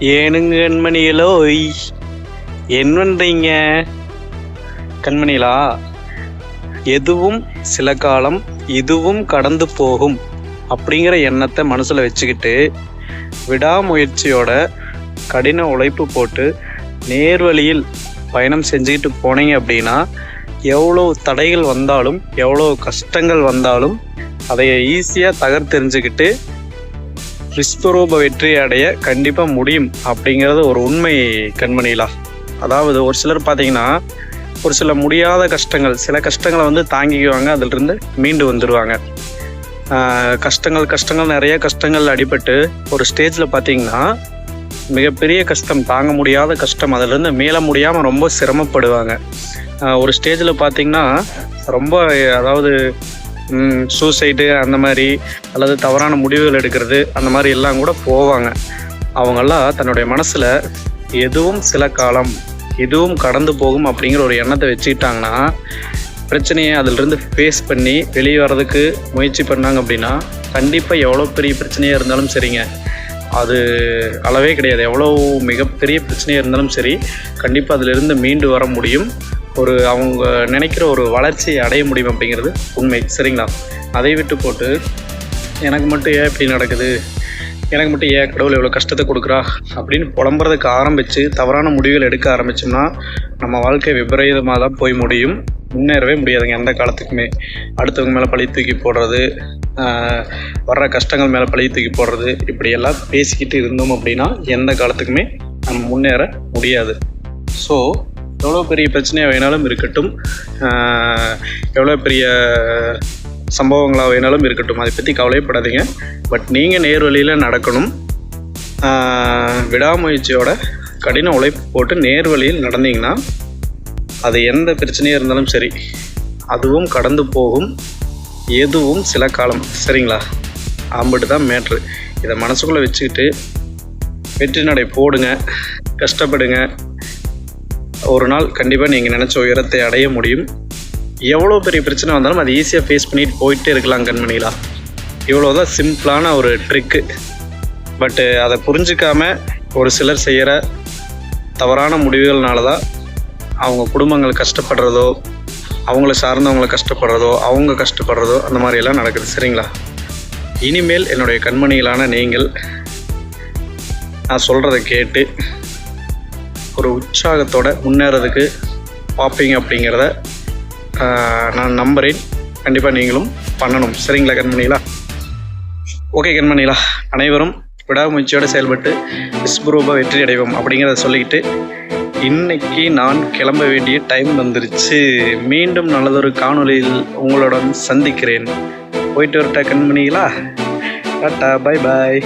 ஏனுங்க கண்மணிகளோ என்ன பண்ணுறீங்க கண்மணிகளா எதுவும் சில காலம் இதுவும் கடந்து போகும் அப்படிங்கிற எண்ணத்தை மனசில் வச்சுக்கிட்டு விடாமுயற்சியோட கடின உழைப்பு போட்டு நேர்வழியில் பயணம் செஞ்சுக்கிட்டு போனீங்க அப்படின்னா எவ்வளோ தடைகள் வந்தாலும் எவ்வளோ கஷ்டங்கள் வந்தாலும் அதை ஈஸியாக தகர்த்தெறிஞ்சுக்கிட்டு விஸ்வரூப வெற்றி அடைய கண்டிப்பாக முடியும் அப்படிங்கிறது ஒரு உண்மை கண்மணிலா. அதாவது ஒரு சிலர் பார்த்தீங்கன்னா ஒரு சில முடியாத கஷ்டங்கள் சில கஷ்டங்களை வந்து தாங்கிக்குவாங்க அதிலிருந்து மீண்டு வந்துடுவாங்க கஷ்டங்கள் கஷ்டங்கள் நிறைய கஷ்டங்கள் அடிபட்டு ஒரு ஸ்டேஜில் பார்த்தீங்கன்னா மிகப்பெரிய கஷ்டம் தாங்க முடியாத கஷ்டம் அதிலிருந்து மீள முடியாமல் ரொம்ப சிரமப்படுவாங்க. ஒரு ஸ்டேஜில் பார்த்தீங்கன்னா ரொம்ப அதாவது சூசைடு அந்த மாதிரி அல்லது தவறான முடிவுகள் எடுக்கிறது அந்த மாதிரி எல்லாம் கூட போவாங்க. அவங்கெல்லாம் தன்னுடைய மனசில் எதுவும் சில காலம் எதுவும் கடந்து போகும் அப்படிங்கிற ஒரு எண்ணத்தை வச்சுக்கிட்டாங்கன்னா பிரச்சனையை அதிலிருந்து ஃபேஸ் பண்ணி வெளியே வர்றதுக்கு முயற்சி பண்ணாங்க அப்படின்னா கண்டிப்பாக எவ்வளோ பெரிய பிரச்சனையாக இருந்தாலும் சரிங்க. அது அளவே கிடையாது. எவ்வளோ மிகப்பெரிய பிரச்சனையாக இருந்தாலும் சரி கண்டிப்பாக அதிலிருந்து மீண்டு வர முடியும். ஒரு அவங்க நினைக்கிற ஒரு வளர்ச்சியை அடைய முடியும் அப்படிங்கிறது உண்மை. சரிங்களா? அதை விட்டு போட்டு எனக்கு மட்டும் ஏன் இப்படி நடக்குது? எனக்கு மட்டும் ஏன் கடவுள் இவ்வளோ கஷ்டத்தை கொடுக்குறா? அப்படின்னு புலம்புறதுக்கு ஆரம்பித்து தவறான முடிவுகள் எடுக்க ஆரம்பிச்சோம்னா நம்ம வாழ்க்கை விபரீதமாக தான் போய் முடியும். முன்னேறவே முடியாதுங்க. எந்த காலத்துக்குமே. அடுத்தவங்க மேலே பழி தூக்கி போடுறது வர்ற கஷ்டங்கள் மேலே பழி தூக்கி போடுறது இப்படியெல்லாம் பேசிக்கிட்டு இருந்தோம் அப்படின்னா எந்த காலத்துக்குமே நம்ம முன்னேற முடியாது. ஸோ எவ்வளோ பெரிய பிரச்சனையாக வேணாலும் இருக்கட்டும். எவ்வளோ பெரிய சம்பவங்களாக வேணாலும் இருக்கட்டும். அதை பற்றி கவலைப்படாதீங்க. பட் நீங்கள் நேர்வழியில் நடக்கணும். விடாமுயற்சியோட கடின உழைப்பு போட்டு நேர்வழியில் நடந்தீங்கன்னா அது எந்த பிரச்சனையாக இருந்தாலும் சரி அதுவும் கடந்து போகும் எதுவும் சில காலம் சரிங்களா? ஆம்பிட்டு தான் மேட்ரு இதை மனசுக்குள்ளே வச்சுக்கிட்டு வெற்றி நடை போடுங்க கஷ்டப்படுங்க. ஒரு நாள் கண்டிப்பாக நீங்கள் நினச்ச உயரத்தை அடைய முடியும். எவ்வளோ பெரிய பிரச்சனை வந்தாலும் அதை ஈஸியாக ஃபேஸ் பண்ணிட்டு போயிட்டே இருக்கலாம் கண்மணிகளா. இவ்வளோ தான் சிம்பிளான ஒரு ட்ரிக்கு பட்டு அதை புரிஞ்சிக்காமல் ஒரு சிலர் செய்கிற தவறான முடிவுகள்னால தான் அவங்க குடும்பங்கள் கஷ்டப்படுறதோ அவங்கள சார்ந்தவங்கள கஷ்டப்படுறதோ அவங்க கஷ்டப்படுறதோ அந்த மாதிரியெல்லாம் நடக்குது. சரிங்களா? இனிமேல் என்னுடைய கண்மணிகளான நீங்கள் நான் சொல்கிறத கேட்டு ஒரு உற்சாகத்தோட முன்னேறதுக்கு பார்ப்பீங்க அப்படிங்கிறத நான் நம்புகிறேன் கண்டிப்பாக நீங்களும் பண்ணணும். சரிங்களா கண்மணிகளா ஓகே கண்மணிகளா அனைவரும் விடாமுயற்சியோடு செயல்பட்டு விஸ்புரூப வெற்றி அடைவோம் அப்படிங்கிறத சொல்லிக்கிட்டு இன்னைக்கு நான் கிளம்ப வேண்டிய டைம் வந்துருச்சு. மீண்டும் நல்லதொரு காணொளியில் உங்களுடன் சந்திக்கிறேன். போயிட்டு வரட்டா பண்ணிங்களா டாட்டா பை பாய்